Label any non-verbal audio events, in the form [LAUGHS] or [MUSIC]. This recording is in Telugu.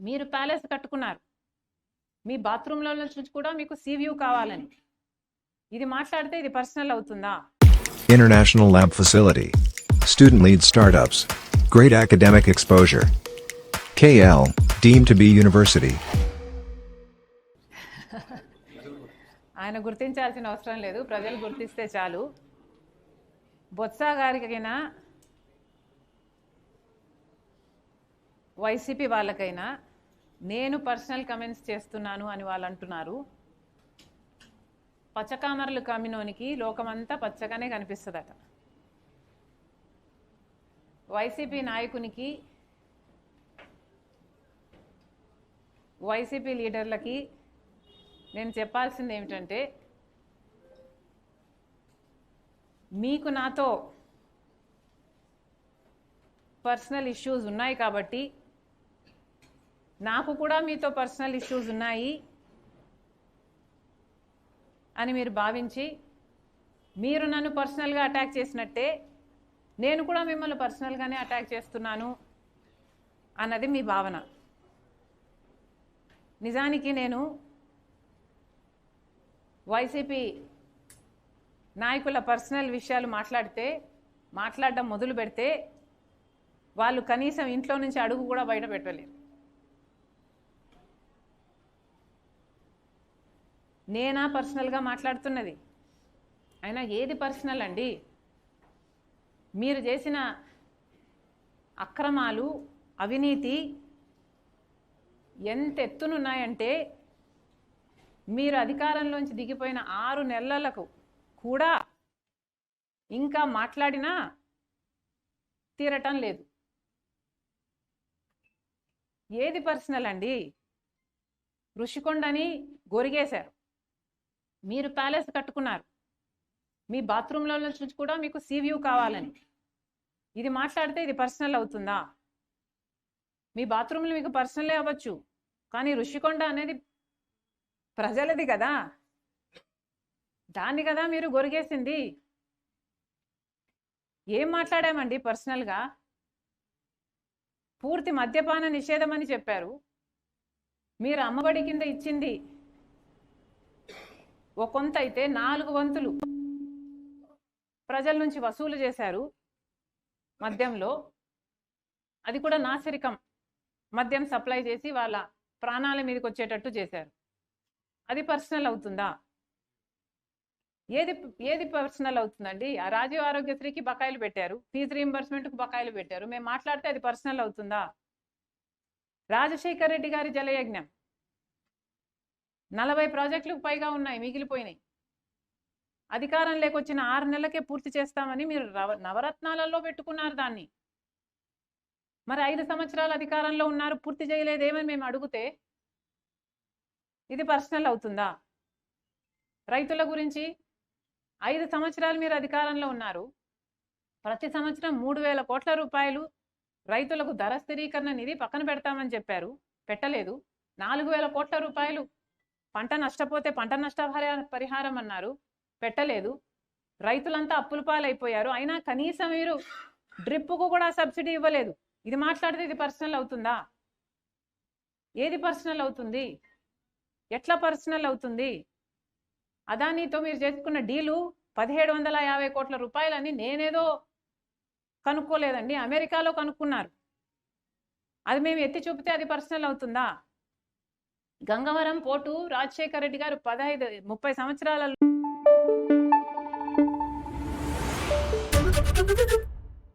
మీరు ప్యాలెస్ కట్టుకున్నారు మీ బాత్రూంలో నుంచి కూడా మీకు సీ వ్యూ కావాలని ఇది మాట్లాడితే ఇది పర్సనల్ అవుతుందా International Lab Facility. Student lead startups. Great academic exposure. KL, deemed to be university. [LAUGHS] ఆయన గుర్తించాల్సిన అవసరం లేదు ప్రజలు గుర్తిస్తే చాలు బొత్స గారికైనా వైసీపీ వాళ్ళకైనా నేను పర్సనల్ కమెంట్స్ చేస్తున్నాను అని వాళ్ళు అంటున్నారు. పచ్చకామర్లు కమ్మినోనికి లోకమంతా పచ్చగానే కనిపిస్తుందట. వైసీపీ నాయకునికి వైసీపీ లీడర్లకి నేను చెప్పాల్సింది ఏమిటంటే మీకు నాతో పర్సనల్ ఇష్యూస్ ఉన్నాయి కాబట్టి నాకు కూడా మీతో పర్సనల్ ఇష్యూస్ ఉన్నాయి అని మీరు భావించి మీరు నన్ను పర్సనల్గా అటాక్ చేసినట్టే నేను కూడా మిమ్మల్ని పర్సనల్గానే అటాక్ చేస్తున్నాను అన్నది మీ భావన. నిజానికి నేను వైసీపీ నాయకుల పర్సనల్ విషయాలు మాట్లాడితే మాట్లాడడం మొదలు పెడితే వాళ్ళు కనీసం ఇంట్లో నుంచి అడుగు కూడా బయట పెట్టలేరు. నేనా పర్సనల్గా మాట్లాడుతున్నది? అయినా ఏది పర్సనల్ అండి? మీరు చేసిన అక్రమాలు అవినీతి ఎంత ఎత్తునున్నాయంటే మీరు అధికారంలోంచి దిగిపోయిన ఆరు నెలలకు కూడా ఇంకా మాట్లాడినా తీరటం లేదు. ఏది పర్సనల్ అండి? ఋషికొండని గొరిగేశారు. మీరు ప్యాలెస్ కట్టుకున్నారు. మీ బాత్రూంలో నుంచి కూడా మీకు సీ వ్యూ కావాలని. ఇది మాట్లాడితే ఇది పర్సనల్ అవుతుందా? మీ బాత్రూంలు మీకు పర్సనలే అవ్వచ్చు. కానీ ఋషికొండ అనేది ప్రజలది కదా. దాన్ని కదా మీరు గొరిగేసింది. ఏం మాట్లాడామండి పర్సనల్గా? పూర్తి మద్యపాన నిషేధం అని చెప్పారు. మీరు అమ్మబడి కింద ఇచ్చింది ఓ కొంత అయితే నాలుగు వంతులు ప్రజల నుంచి వసూలు చేశారు మద్యంలో. అది కూడా నాసిరికం. మద్యం సప్లై చేసి వాళ్ళ ప్రాణాల మీదకి వచ్చేటట్టు చేశారు. అది పర్సనల్ అవుతుందా? ఏది ఏది పర్సనల్ అవుతుందండి? ఆ రాజీవ్ ఆరోగ్యశ్రీకి బకాయిలు పెట్టారు. ఫీజు రీఎంబర్స్మెంట్కి బకాయిలు పెట్టారు. మేము మాట్లాడితే అది పర్సనల్ అవుతుందా? రాజశేఖర్ రెడ్డి గారి జలయజ్ఞం. నలభై ప్రాజెక్టులకు పైగా ఉన్నాయి మిగిలిపోయినాయి. అధికారం లేకొచ్చిన ఆరు నెలలకే పూర్తి చేస్తామని మీరు నవరత్నాలలో పెట్టుకున్నారు దాన్ని. మరి ఐదు సంవత్సరాలు అధికారంలో ఉన్నారు పూర్తి చేయలేదేమని మేము అడిగితే ఇది పర్సనల్ అవుతుందా? రైతుల గురించి ఐదు సంవత్సరాలు మీరు అధికారంలో ఉన్నారు ప్రతి సంవత్సరం మూడు వేల కోట్ల రూపాయలు రైతులకు ధర స్థిరీకరణ నిధి పక్కన పెడతామని చెప్పారు పెట్టలేదు. నాలుగు వేల కోట్ల రూపాయలు పంట నష్టపోతే పంట నష్ట పరిహారం అన్నారు పెట్టలేదు. రైతులంతా అప్పుల పాలైపోయారు. అయినా కనీసం మీరు డ్రిప్పుకు కూడా సబ్సిడీ ఇవ్వలేదు. ఇది మాట్లాడితే ఇది పర్సనల్ అవుతుందా? ఏది పర్సనల్ అవుతుంది? ఎట్లా పర్సనల్ అవుతుంది? అదానితో మీరు చేసుకున్న డీలు పదిహేడు వందల యాభై కోట్ల రూపాయలని నేనేదో కనుక్కోలేదండి. అమెరికాలో కనుక్కున్నారు. అది మేము ఎత్తి చూపితే అది పర్సనల్ అవుతుందా? గంగవరం పోటు రాజశేఖర రెడ్డి గారు పదహైదు ముప్పై సంవత్సరాల